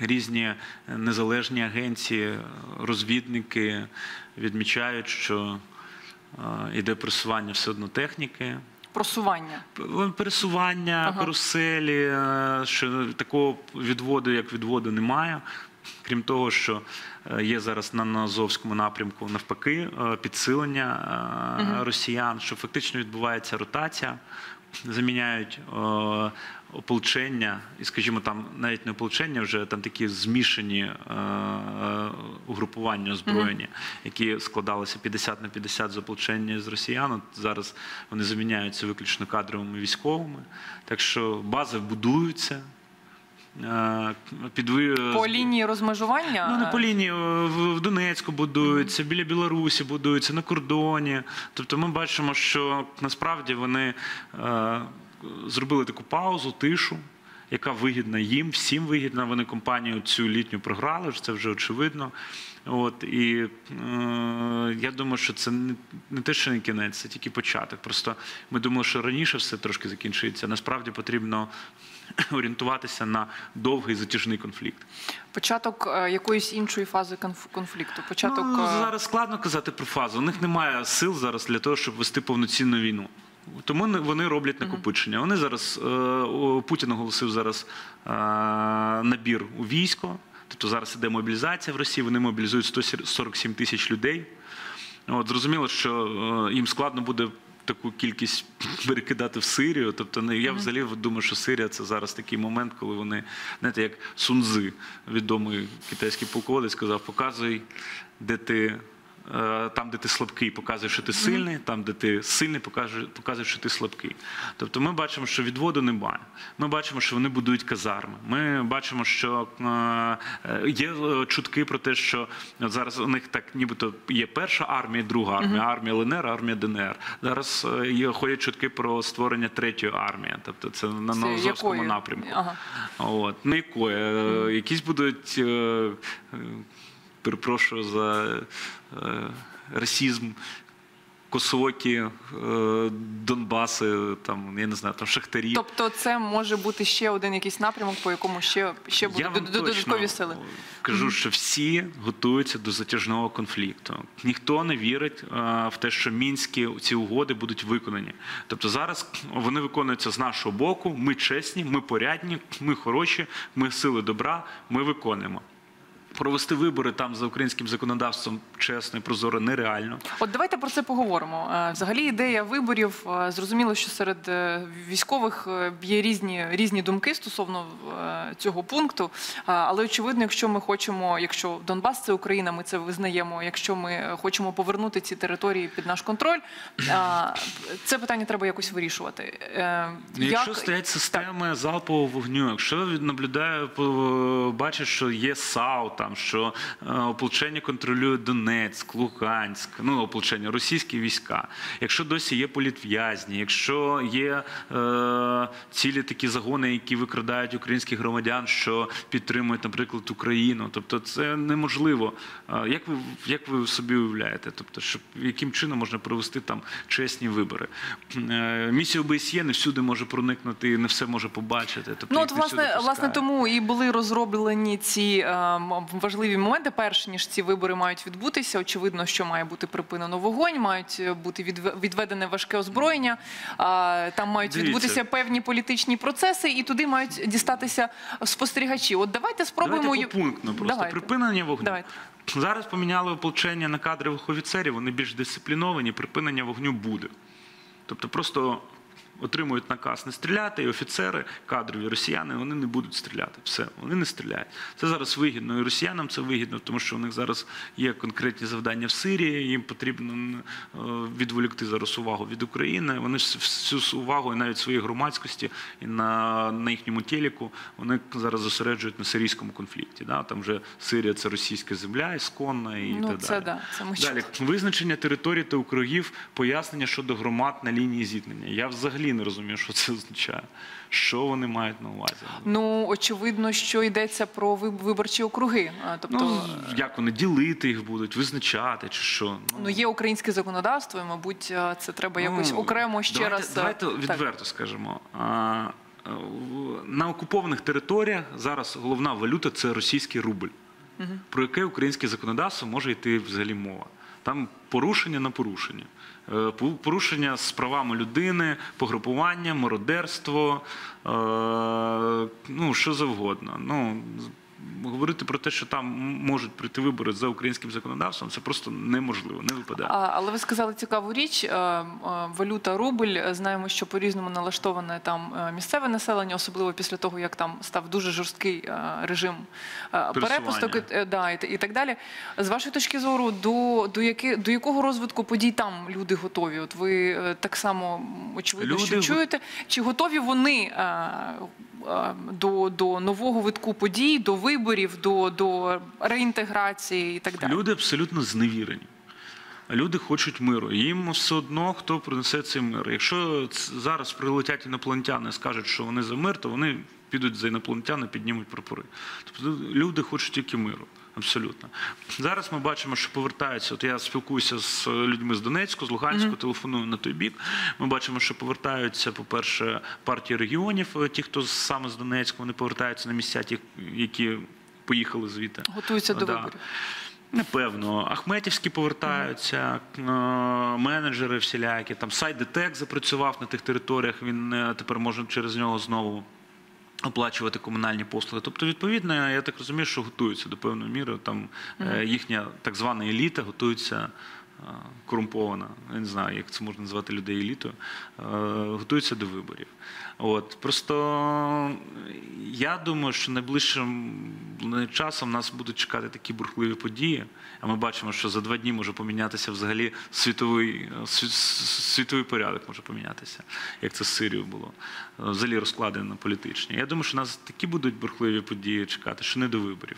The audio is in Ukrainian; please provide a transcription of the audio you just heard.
різні незалежні агенції, розвідники відмічають, що е, йде просування все одно техніки. Просування. Пересування, Ага. каруселі, е, що такого відводу, як відводу, немає. Крім того, що е, є зараз на Азовському напрямку навпаки е, підсилення е, росіян, що фактично відбувається ротація, заміняють ополчення, і, скажімо, там навіть не ополчення, вже там такі змішані угрупування озброєні, які складалися 50 на 50 з ополчення з росіян. От зараз вони заміняються виключно кадровими військовими. Так що бази будуються. Е, підви- По лінії розмежування. Ну, не по лінії в в Донецьку будуються, біля Білорусі будуються, на кордоні. Тобто ми бачимо, що насправді вони е, зробили таку паузу, тишу, яка вигідна їм, всім вигідна. Вони компанію цю літню програли, це вже очевидно. От, і е, я думаю, що це не, не те, що не кінець, це тільки початок. Просто ми думали, що раніше все трошки закінчиться. Насправді потрібно орієнтуватися на довгий затяжний конфлікт. Початок е, якоїсь іншої фази конфлікту. Початок Ну, е, зараз складно казати про фазу. У них немає сил зараз для того, щоб вести повноцінну війну. Тому вони роблять накопичення. Вони зараз е, Путін оголосив зараз набір у військо. Тобто зараз іде мобілізація в Росії. Вони мобілізують 147 тисяч людей. От зрозуміло, що їм складно буде таку кількість перекидати в Сирію. Тобто, не- я взагалі думаю, що Сирія це зараз такий момент, коли вони, знаєте, як Сунзи, відомий китайський полководець, сказав: показуй, де ти. Е, Там, де ти слабкий, показує, що ти сильний, там, де ти сильний, показує, показує, що ти слабкий. Тобто ми бачимо, що відводу немає. Ми бачимо, що вони будують казарми. Ми бачимо, що е, е, є чутки про те, що зараз у них так нібито є перша армія, друга армія, армія ЛНР, армія ДНР. Зараз є ходять чутки про створення третьої армії. Тобто це на Новозовському напрямку. Ага. От. Ну, якої? Якісь будуть, перепрошую за е, расізм, косокі, е, Донбаси, там, я не знаю, там Шахтарі. Тобто, це може бути ще один якийсь напрямок, по якому ще, ще будуть додаткові сили. Кажу, що всі готуються до затяжного конфлікту. Ніхто не вірить е, в те, що мінські ці угоди будуть виконані. Тобто зараз вони виконуються з нашого боку. Ми чесні, ми порядні, ми хороші, ми сили добра, ми виконуємо. Провести вибори там за українським законодавством чесно і прозоро нереально. От давайте про це поговоримо. Е, Взагалі, ідея виборів е, зрозуміло, що серед е, військових є різні різні думки стосовно цього пункту. Але очевидно, якщо ми хочемо, якщо Донбас це Україна, ми це визнаємо. Якщо ми хочемо повернути ці території під наш контроль, це питання треба якось вирішувати. Ну, Якщо як- стоять системи залпового вогню, якщо наблюдаю, по- що є САУ, там що е, ополчення контролює Донецьк, Луганськ, ну ополчення, російські війська. Якщо досі є політв'язні, якщо є е, цілі такі загони, які викрадають українських громадян, що підтримують, наприклад, Україну, тобто це неможливо. Е, як ви як ви собі уявляєте? Тобто, щоб яким чином можна провести там чесні вибори? Е, Місія ОБСЄ не всюди може проникнути, не все може побачити. Тобто Ну, от власне, власне, тому і були розроблені ці е, важливі моменти. Перш ніж ці вибори мають відбутися. Очевидно, що має бути припинено вогонь, мають е, бути відведене важке озброєння. там мають Дивіться. відбутися певні політичні процеси, і туди мають дістатися спостерігачі. От давайте спробуємо Давайте попунктно просто Давайте. припинення вогню. Давайте. Зараз поміняли ополчення на кадрових офіцерів, вони більш дисципліновані, припинення вогню буде. Тобто просто отримують наказ не стріляти, і офіцери, кадрові росіяни, вони не будуть стріляти. Все, вони не стріляють. Це зараз вигідно. І росіянам це вигідно, тому що у них зараз є конкретні завдання в Сирії, їм потрібно е, відволікти зараз увагу від України. Вони ж всю увагу і навіть своєї громадськості і на, на їхньому телеку вони зараз зосереджують на сирійському конфлікті. Да? Там вже Сирія це російська земля, ісконна і Ну, так це далі. да, це ми Далі визначення територій та округів, пояснення щодо громад на лінії зіткнення. Я взагалі не розумію, що це означає. Що вони мають на увазі? Ну очевидно, що йдеться про виборчі округи. Тобто, Ну, як вони ділити їх будуть, визначати чи що? ну є українське законодавство, і мабуть, е, це треба якось Ну, окремо ще давайте, раз. е, Давайте так. відверто скажемо. А, на окупованих територіях зараз головна валюта це російський рубль, про яке українське законодавство може йти взагалі мова. Там порушення на порушення. Е, Порушення з правами людини, погрупування, мародерство, е, ну що завгодно. Ну, говорити про те, що там можуть прийти вибори за українським законодавством, це просто неможливо, не випадає. А, але ви сказали цікаву річ. е, е, Валюта рубль. Знаємо, що по-різному налаштоване там е, місцеве населення, особливо після того, як там став дуже жорсткий режим перепусток і, да, і, так далі. З вашої точки зору, до, до, яки, до якого розвитку подій там люди готові? От ви так само очевидно, Люди що чуєте, чи готові вони до, до нового витку подій, до виборів, до, до реінтеграції і так далі? Люди абсолютно зневірені. Люди хочуть миру. Їм все одно, хто принесе цей мир. Якщо зараз прилетять інопланетяни і скажуть, що вони за мир, то вони підуть за інопланетяни, піднімуть прапори. Тобто люди хочуть тільки миру. Абсолютно. Зараз ми бачимо, що повертаються. От я спілкуюся з людьми з Донецьку, з Луганську, телефоную на той бік. Ми бачимо, що повертаються, по-перше, партії регіонів, е, ті, хто саме з Донецьку, вони повертаються на місця, ті, які поїхали звідти. Готуються до виборів. Напевно, Ахметівські повертаються, е, менеджери всілякі. Там сайт ДТЕК запрацював на тих територіях. Він е, тепер може через нього знову оплачувати комунальні послуги. Тобто, відповідно, я так розумію, що готуються до певної міри. Там е, їхня так звана еліта готується. Е, Корумпована, я не знаю, як це можна назвати людей елітою, е, готуються до виборів. От просто я думаю, що найближчим часом нас будуть чекати такі бурхливі події. А ми бачимо, що за два дні може помінятися взагалі світовий, світовий порядок може помінятися, як це з Сирією було. Взагалі розклади на політичні. Я думаю, що нас такі будуть бурхливі події чекати, що не до виборів.